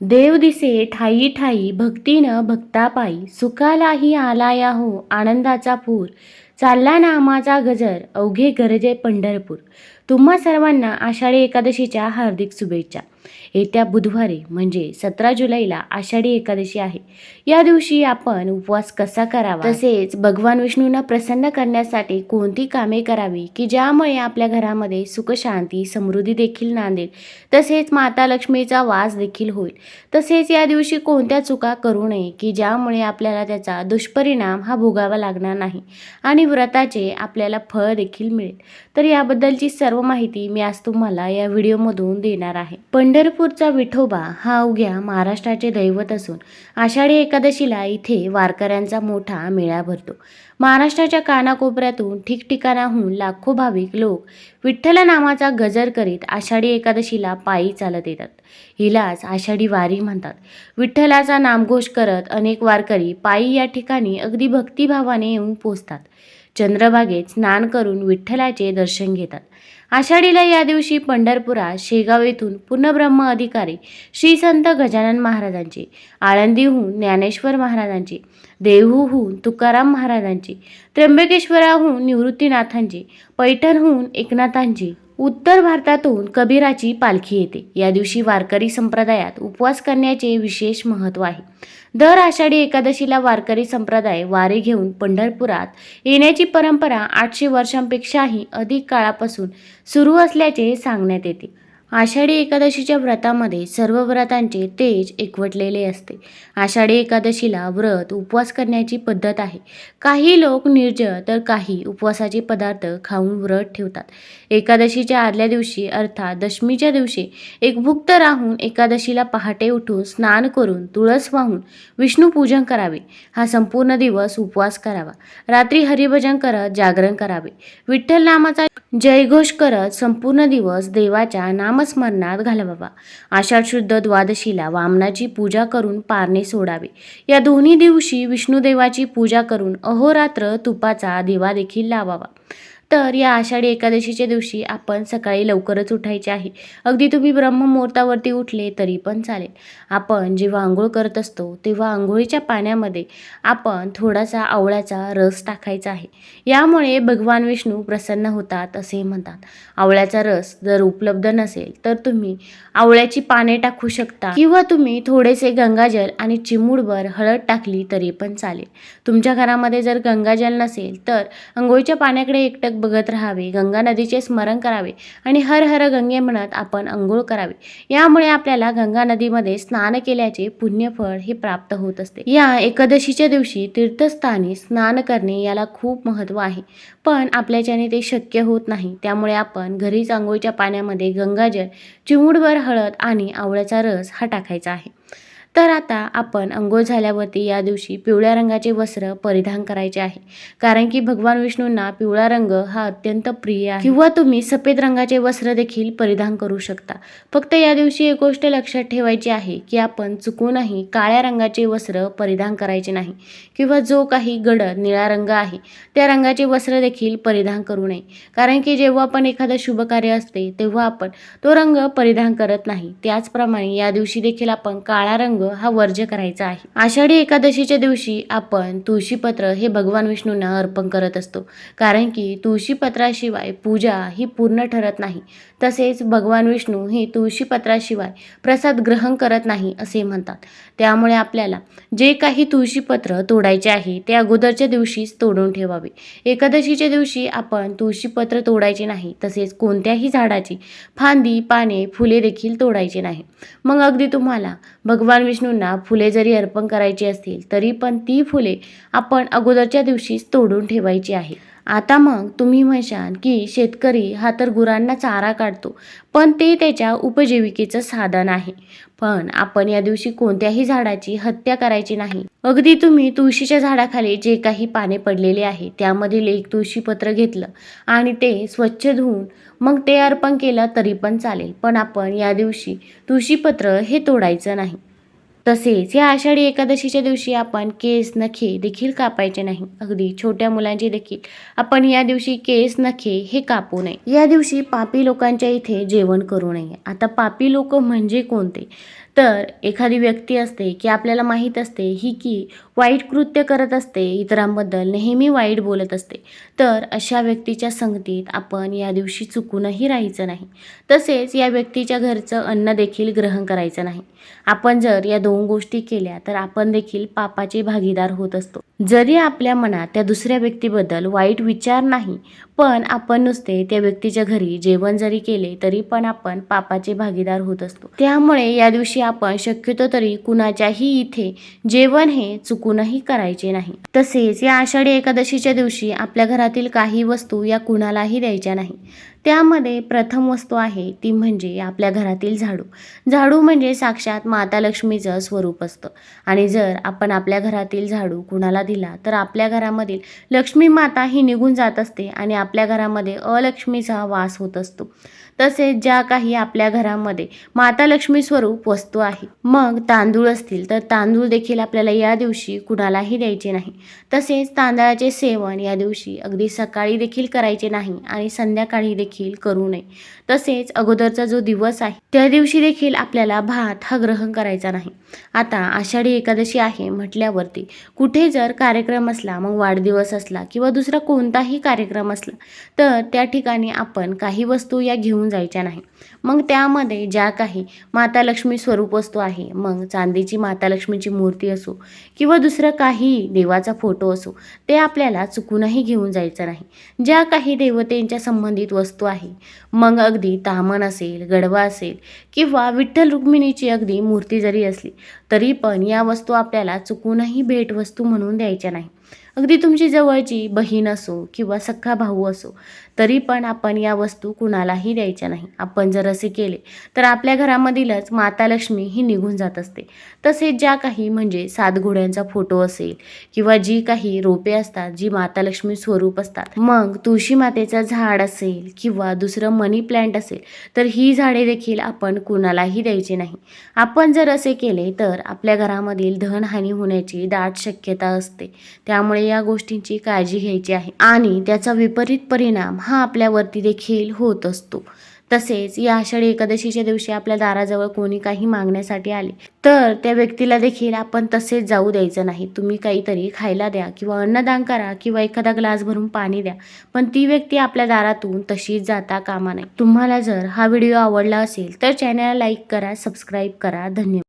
देव दिसे ठाई ठाई भक्तीनं भक्ता पायी सुखालाही आलाया हो आनंदाचा पूर. चालला नामाचा गजर अवघे गरजे पंढरपूर. तुम्हा सर्वांना आषाढी एकादशीच्या हार्दिक शुभेच्छा. येत्या बुधवारी म्हणजे सतरा जुलैला आषाढी एकादशी आहे. या दिवशी आपण उपवास कसा करावा? तसेच भगवान विष्णूंना प्रसन्न करण्यासाठी कोणती कामे करावी? की ज्यामुळे आपल्या घरामध्ये सुखशांती समृद्धी देखील नांदेल. तसेच माता लक्ष्मीचा वास देखील होईल. तसेच या दिवशी कोणत्या चुका करू नये की ज्यामुळे आपल्याला त्याचा दुष्परिणाम हा भोगावा लागणार नाही आणि व्रताचे आपल्याला फळ देखील मिळेल. तर याबद्दलची सर्व माहिती मी आज तुम्हाला या व्हिडिओमधून देणार आहे. पण पंढरपूरचा विठोबा हा अवघ्या महाराष्ट्राचे दैवत असून आषाढी एकादशीला इथे वारकऱ्यांचा मोठा मेळा भरतो. महाराष्ट्राच्या कानाकोपऱ्यातून ठिकठिकाणाहून लाखो भाविक लोक विठ्ठल नामाचा गजर करीत आषाढी एकादशीला पायी चालत येतात. हिलाच आषाढी वारी म्हणतात. विठ्ठलाचा नामघोष करत अनेक वारकरी पायी या ठिकाणी अगदी भक्तिभावाने येऊन पोचतात. चंद्रभागेत स्नान करून विठ्ठलाचे दर्शन घेतात. आषाढीला या दिवशी पंढरपुरात शेगाव येथून पूर्णब्रह्म अधिकारी श्री संत गजानन महाराजांचे आळंदीहून ज्ञानेश्वर महाराजांचे देहूहून तुकाराम महाराजांचे त्र्यंबकेश्वराहून निवृत्तीनाथांचे पैठणहून एकनाथांची उत्तर भारतातून कबीराची पालखी येते. या दिवशी वारकरी संप्रदायात उपवास करण्याचे विशेष महत्त्व आहे. दर आषाढी एकादशीला वारकरी संप्रदाय वारे घेऊन पंढरपुरात येण्याची परंपरा आठशे वर्षांपेक्षाही अधिक काळापासून सुरू असल्याचे सांगण्यात येते. आषाढी एकादशीच्या व्रतामध्ये सर्व व्रतांचे तेज एकवटलेले असते. आषाढी एकादशीला व्रत उपवास करण्याची पद्धत आहे. काही लोक निर्जळ तर काही उपवासाचे पदार्थ खाऊन व्रत ठेवतात. एकादशीच्या आदल्या दिवशी अर्थात दशमीच्या दिवशी एकभुक्त राहून एकादशीला पहाटे उठून स्नान करून तुळस वाहून विष्णुपूजन करावे. हा संपूर्ण दिवस उपवास करावा. रात्री हरिभजन करत जागरण करावे. विठ्ठल नामाचा जयघोष करत संपूर्ण दिवस देवाच्या नाम नामस्मरणात घालवावा. आषाढ शुद्ध द्वादशीला वामनाची पूजा करून पारणे सोडावे. या दोन्ही दिवशी विष्णुदेवाची पूजा करून अहोरात्र तुपाचा दिवा देखील लावावा. तर या आषाढी एकादशीच्या दिवशी आपण सकाळी लवकरच उठायचे आहे. अगदी तुम्ही ब्रह्ममुहूर्तावरती उठले तरी पण चालेल. आपण जेव्हा आंघोळ करत असतो तेव्हा आंघोळीच्या पाण्यामध्ये आपण थोडासा आवळ्याचा रस टाकायचा आहे. यामुळे भगवान विष्णू प्रसन्न होतात असे म्हणतात. आवळ्याचा रस जर उपलब्ध नसेल तर तुम्ही आवळ्याची पाने टाकू शकता किंवा तुम्ही थोडेसे गंगाजल आणि चिमूडभर हळद टाकली तरी पण चालेल. तुमच्या घरामध्ये जर गंगाजल नसेल तर आंघोळीच्या पाण्याकडे एकटक बघत राहावे गंगा नदीचे स्मरण करावे आणि हर हर गंगे म्हणत आपण अंघोळ करावे. यामुळे आपल्याला गंगा नदीमध्ये स्नान केल्याचे पुण्यफळ हे प्राप्त होत असते. या एकादशीच्या दिवशी तीर्थस्थानी स्नान करणे याला खूप महत्त्व आहे. पण आपल्याच्याने ते शक्य होत नाही. त्यामुळे आपण घरीच आंघोळीच्या पाण्यामध्ये गंगाजल चिमूडभर हळद आणि आवळ्याचा रस हा टाकायचा आहे. तर आता आपण अंघोळ झाल्यावरती या दिवशी पिवळ्या रंगाचे वस्त्र परिधान करायचे आहे. कारण की भगवान विष्णूंना पिवळा रंग हा अत्यंत प्रिय आहे. किंवा तुम्ही सफेद रंगाचे वस्त्र देखील परिधान करू शकता. फक्त या दिवशी एक गोष्ट लक्षात ठेवायची आहे की आपण चुकूनही काळ्या रंगाचे वस्त्र परिधान करायचे नाही. किंवा जो काही गड निळा रंग आहे त्या रंगाचे वस्त्र देखील परिधान करू नये. कारण की जेव्हा आपण एखादं शुभ कार्य असते तेव्हा आपण तो रंग परिधान करत नाही. त्याचप्रमाणे या दिवशी देखील आपण काळा रंग हा वर्ज्य करायचा आहे. आषाढी एकादशीच्या दिवशी आपण तुळशीपत्र हे भगवान विष्णूंना अर्पण करत असतो. कारण की तुळशीपत्राशिवाय पूजा ही पूर्ण ठरत नाही. तसेच भगवान विष्णू हे तुळशीपत्राशिवाय प्रसाद ग्रहण करत नाही असे म्हणतात. त्यामुळे आपल्याला जे काही तुळशीपत्र तोडायचे आहे ते अगोदरच्या दिवशीच तोडून ठेवावे. एकादशीच्या दिवशी आपण तुळशीपत्र तोडायचे नाही. तसेच कोणत्याही झाडाची फांदी पाने फुले देखील तोडायचे नाही. मग अगदी तुम्हाला भगवान विष्णूंना फुले जरी अर्पण करायची असतील तरी पण ती फुले आपण अगोदरच्या दिवशीच तोडून ठेवायची आहे. आता मग तुम्ही म्हणशान की शेतकरी हा तर गुरांना चारा काढतो पण ते त्याच्या उपजीविकेचं साधन आहे. पण आपण या दिवशी कोणत्याही झाडाची हत्या करायची नाही. अगदी तुम्ही तुळशीच्या झाडाखाली जे काही पाने पडलेले आहे त्यामधील एक तुळशीपत्र घेतलं आणि ते स्वच्छ धुवून मग ते अर्पण केलं तरी पण चालेल. पण आपण या दिवशी तुळशीपत्र हे तोडायचं नाही. तसेच या आषाढी एकादशीच्या दिवशी आपण केस नखे देखील कापायचे नाही. अगदी छोट्या मुलांचे देखील आपण या दिवशी केस नखे हे कापू नये. या दिवशी पापी लोकांच्या इथे जेवण करू नये. आता पापी लोक म्हणजे कोणते? तर एखादी व्यक्ती असते की आपल्याला माहीत असते ही की वाईट कृत्य करत असते इतरांबद्दल नेहमी वाईट बोलत असते. तर अशा व्यक्तीच्या संगतीत आपण या दिवशी चुकूनही राहायचं नाही. तसेच या व्यक्तीच्या घरचं अन्न देखील ग्रहण करायचं नाही. आपण जर या दोन गोष्टी केल्या तर आपण देखील पापाचे भागीदार होत असतो. जरी आपल्या मनात त्या दुसऱ्या व्यक्तीबद्दल वाईट विचार नाही पण आपण नुसते त्या व्यक्तीच्या घरी जेवण जरी केले तरी पण आपण पापाचे भागीदार होत असतो. त्यामुळे या दिवशी आपण शक्यतो तरी कुणाच्याही इथे जेवण हे चुकूनही करायचे नाही. तसेच या आषाढी एकादशीच्या दिवशी आपल्या घरातील काही वस्तू या कुणालाही द्यायच्या नाही. त्यामध्ये प्रथम वस्तू आहे ती म्हणजे आपल्या घरातील झाडू. झाडू म्हणजे साक्षात माता लक्ष्मीचं स्वरूप असतं. आणि जर आपण आपल्या घरातील झाडू कुणाला दिला तर आपल्या घरामधील लक्ष्मी माता ही निघून जात असते आणि आपल्या घरामध्ये अलक्ष्मीचा वास होत असतो. तसेच ज्या काही आपल्या घरामध्ये माता लक्ष्मी स्वरूप वस्तू आहे मग तांदूळ असतील तर तांदूळ देखील आपल्याला या दिवशी कुणालाही द्यायचे नाही. तसेच तांदळाचे सेवन या दिवशी अगदी सकाळी देखील करायचे नाही आणि संध्याकाळी देखील करू नये. तसेच अगोदरचा जो दिवस आहे त्या दिवशी देखील आपल्याला भात हा ग्रहण करायचा नाही. आता आषाढी एकादशी आहे म्हटल्यावरती कुठे जर कार्यक्रम असला मग वाढदिवस असला किंवा दुसरा कोणताही कार्यक्रम असला तर त्या ठिकाणी आपण काही वस्तू या घेऊन जायच्या नाही. मग त्यामध्ये ज्या काही माता लक्ष्मी स्वरूप वस्तू आहे मग चांदीची माता लक्ष्मीची मूर्ती असो किंवा दुसरं काही देवाचा फोटो असो ते आपल्याला चुकूनही घेऊन जायचं नाही. ज्या काही देवतेंच्या संबंधित वस्तू आहे. मग अगदी तामण असेल गडवा असेल किंवा विठ्ठल रुक्मिणीची अगदी मूर्ती जरी असली तरी पण या वस्तू आपल्याला चुकूनही भेटवस्तू म्हणून द्यायच्या नाही अगदी तुमची जवळची बहीण असो किंवा सख्खा भाऊ असो तरी पण आपण या वस्तू कुणालाही द्यायच्या नाही. आपण जर असे केले तर आपल्या घरामधीलच माता लक्ष्मी ही निघून जात असते. तसेच ज्या काही म्हणजे सात घोड्यांचा फोटो असेल किंवा जी काही रोपे असतात जी माता लक्ष्मी स्वरूप असतात मग तुळशी मातेचं झाड असेल किंवा दुसरं मनी प्लॅन्ट असेल तर ही झाडे देखील आपण कुणालाही द्यायची नाही. आपण जर असे केले तर आपल्या घरामधील धनहानी होण्याची दाट शक्यता असते. त्यामुळे या गोष्टींची काळजी घ्यायची आहे. आणि त्याचा विपरीत परिणाम हा आपल्यावरती देखील होत असतो. तसेच या आषाढी एकादशीच्या दिवशी आपल्या दाराजवळ कोणी काही मागण्यासाठी आले तर त्या व्यक्तीला देखील आपण तसेच जाऊ द्यायचं नाही. तुम्ही काहीतरी खायला द्या किंवा अन्नदान करा किंवा एखादा ग्लास भरून पाणी द्या पण ती व्यक्ती आपल्या दारातून तशीच जाता कामा नये. तुम्हाला जर हा व्हिडिओ आवडला असेल तर चॅनलला लाईक करा सबस्क्राईब करा. धन्यवाद.